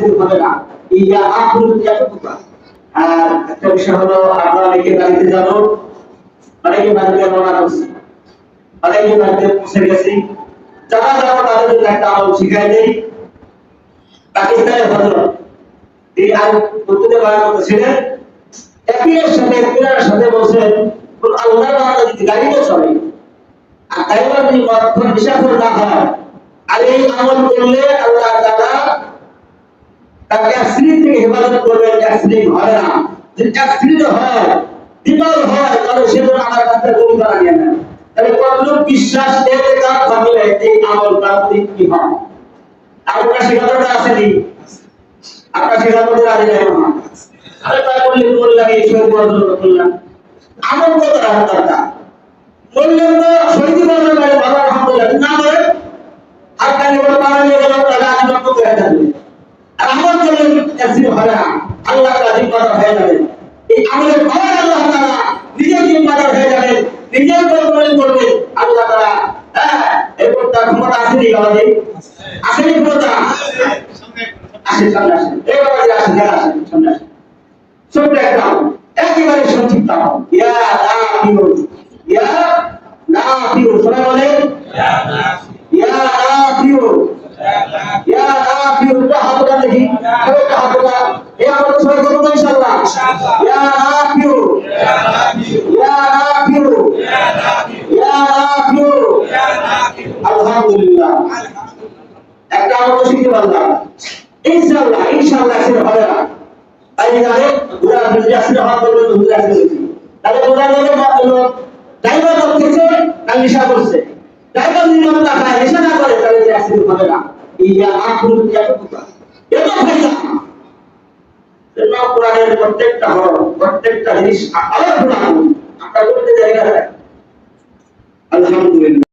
Accident হবে না। ইয়া আকুল ইয়াকুতা আর একটা বিষয় হলো, আপনারা অনেকে বাড়িতে যাব অনেকে বাড়িতে রওনা করছি। অনেকে বাড়িতে পৌঁছে গেছি। যারা যারা তাদের জন্য একটা আমল শিখাই দেই। পাকিস্তানের হজরত, তিনি আর বলতে পারেন ছিলেন একদিনের সাথে একদিনের সাথে বলছেন আল্লাহ রাস্তা যদি গাড়িতে চলে আর ড্রাইভার যদি করে না হয়, আর এই আমল করলে আল্লাহ তাকে হেফাজত করবেন অ্যাক্সিডেন্ট হয় না। যদি অ্যাক্সিডেন্ট হয় বিমার হয়, তাহলে সে যেন আমার কাছে তাহলে বিশ্বাস এতে কাজ থাকলে এই আমল কি হয়? শেখানোটা আসেনি যাই না। আরে এই আমল কত বললেন তো বললেন ভালো আলহামদুলিল্লাহ না করে আর কানে বলে পারা নিয়ে গেল তাহলে আমি বন্ধ করে যাবে আর আমল হবে না। আল্লাহ তাআলা জিম্মাদার হয়ে যাবে। এই আমলের আল্লাহ তাআলা নিজে জিম্মাদার হয়ে যাবে। নিজে কন্ট্রোল করবে। আল্লাহ তাআলা হ্যাঁ এরপর তার ক্ষমতা আসেনি আমাদের আসেনি ক্ষমতা? আসে সামনে আসেন। একেবারে ইয়া নাফিউ ইয়া নাফিউ সবাই বলেন ইয়া নাফিউ ইয়া ইয়া নাফিউ ইয়া নাফিউ আলহামদুলিল্লাহ। একটা আমরা শিখতে পারলাম। ইনশাআল্লাহ ইনশাআল্লাহ সেটা হবে না। তাই জানে ওরা বুঝে করছে ড্রাইভার নিয়মটা খায়, নেশা করে, তাহলে হবে না। ইয়া আকুল ইয়া কুতা এত ফাইদা জন্য কোরআনের প্রত্যেকটা হরফ প্রত্যেকটা জিনিস আলহামদুলিল্লাহ।